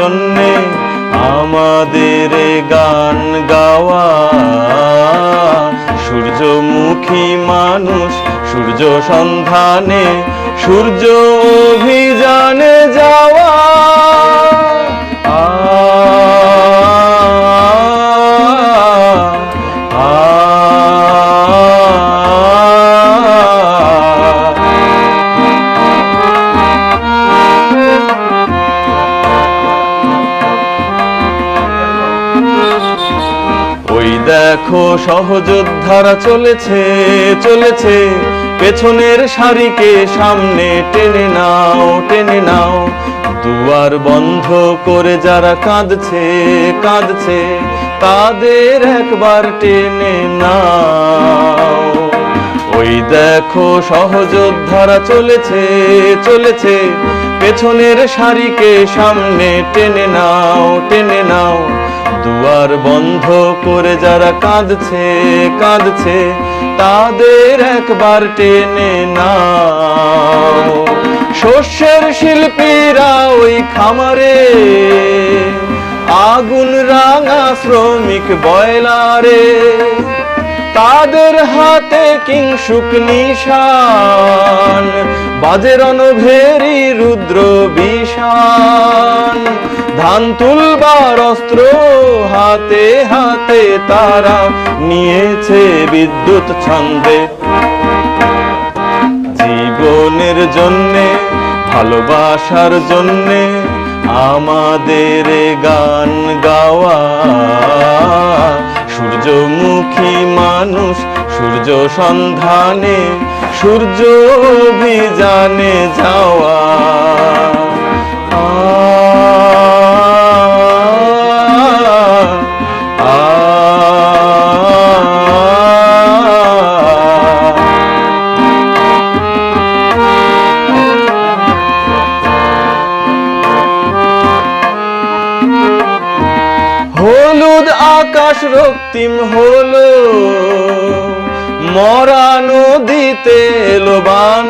জন্যে আমাদের গান গাওয়া। সূর্যমুখী মানুষ সূর্য সন্ধানে সূর্য অভিযানে যাওয়া। দেখো সহযোদ্ধারা চলেছে চলেছে। পেছনের সারিকে সামনে টেনে নাও টেনে নাও। দুয়ার বন্ধ করে যারা কাঁদছে কাঁদছে, তাদের একবার টেনে নাও। ওই দেখো সহযোদ্ধারা চলেছে চলেছে। পেছনের সারিকে সামনে টেনে নাও টেনে নাও। দুয়ার বন্ধ করে যারা কাঁদছে কাঁদছে, তাদের একবার টেনে নাও। শস্যের শিল্পীরা ওই খামারে, আগুন রাঙা শ্রমিক বয়লারে তাদের হাতে কিং কিংসুক নিশান, বাজে রণভেরি রুদ্র বিষান। ধান তুলবার অস্ত্র হাতে হাতে তারা নিয়েছে বিদ্যুৎ ছন্দে। জীবনের জন্যে, ভালোবাসার জন্যে আমাদের গান গাওয়া। সূর্যমুখী মানুষ সূর্য সন্ধানে, সূর্য অভিযানে হলুদ আকাশ রক্তিম হল। মরা নদীতে এলো বান।